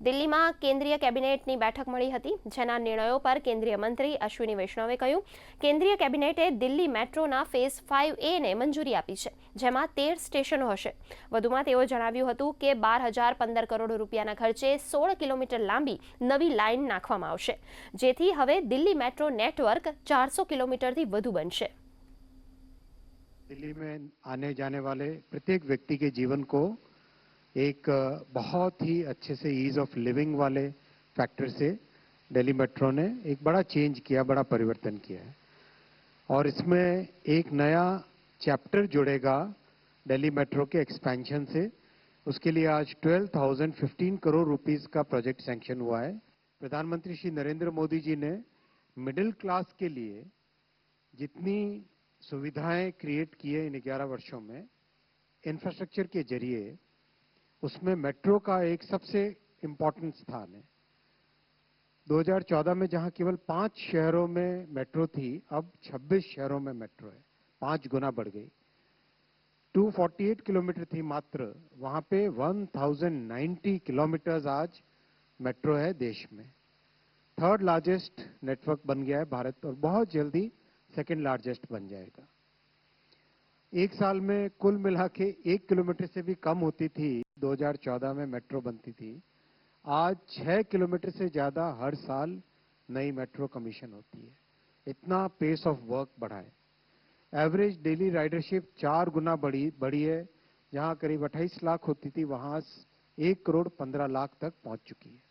દિલ્હીમાં કેન્દ્રીય કેબિનેટની બેઠક મળી હતી, જેના નિર્ણયો પર કેન્દ્રીય મંત્રી અશ્વિની વૈષ્ણવે કહ્યું, કેન્દ્રીય કેબિનેટે દિલ્હી મેટ્રોના ફેઝ ફાઇવ એને મંજૂરી આપી છે, જેમાં તેર સ્ટેશનો હશે. વધુમાં તેઓ જણાવ્યું હતું કે બાર હજાર પંદર કરોડ રૂપિયાના ખર્ચે સોળ કિલોમીટર લાંબી નવી લાઇન નાખવામાં આવશે, જેથી હવે દિલ્હી મેટ્રો નેટવર્ક ચારસો કિલોમીટરથી વધુ બનશે. દિલ્હી આને જાને વાલે પ્રત્યેક વ્યક્તિ કે જીવન કો एक बहुत ही अच्छे से ईज ऑफ़ लिविंग वाले फैक्टर से दिल्ली मेट्रो ने एक बड़ा चेंज किया बड़ा परिवर्तन किया है। और इसमें एक नया चैप्टर जुड़ेगा दिल्ली मेट्रो के एक्सपेंशन से। उसके लिए आज 12,015 करोड़ रुपीस का प्रोजेक्ट सैंक्शन हुआ है। प्रधानमंत्री श्री नरेंद्र मोदी जी ने मिडिल क्लास के लिए जितनी सुविधाएँ क्रिएट की है इन 11 वर्षों में इंफ्रास्ट्रक्चर के ज़रिए उसमें मेट्रो का एक सबसे इम्पोर्टेंट स्थान है। 2014 में जहाँ केवल पाँच शहरों में मेट्रो थी, अब 26 शहरों में मेट्रो है। पाँच गुना बढ़ गई। 248 किलोमीटर थी मात्र। वहाँ पे 1090 किलोमीटर्स आज मेट्रो है देश में। थर्ड लार्जेस्ट नेटवर्क बन गया है भारत और बहुत जल्दी सेकेंड लार्जेस्ट बन जाएगा। एक साल में कुल मिला के एक किलोमीटर से भी कम होती थी। 2014 में मेट्रो बनती थी। आज छह किलोमीटर से ज़्यादा हर साल नई मेट्रो कमीशन होती है। इतना पेस ऑफ़ वर्क बढ़ा है। एवरेज डेली राइडरशिप चार गुना बढ़ी बढ़ी है। जहाँ करीब 28 लाख होती थी, वहाँ एक करोड़ पंद्रह लाख तक पहुँच चुकी है।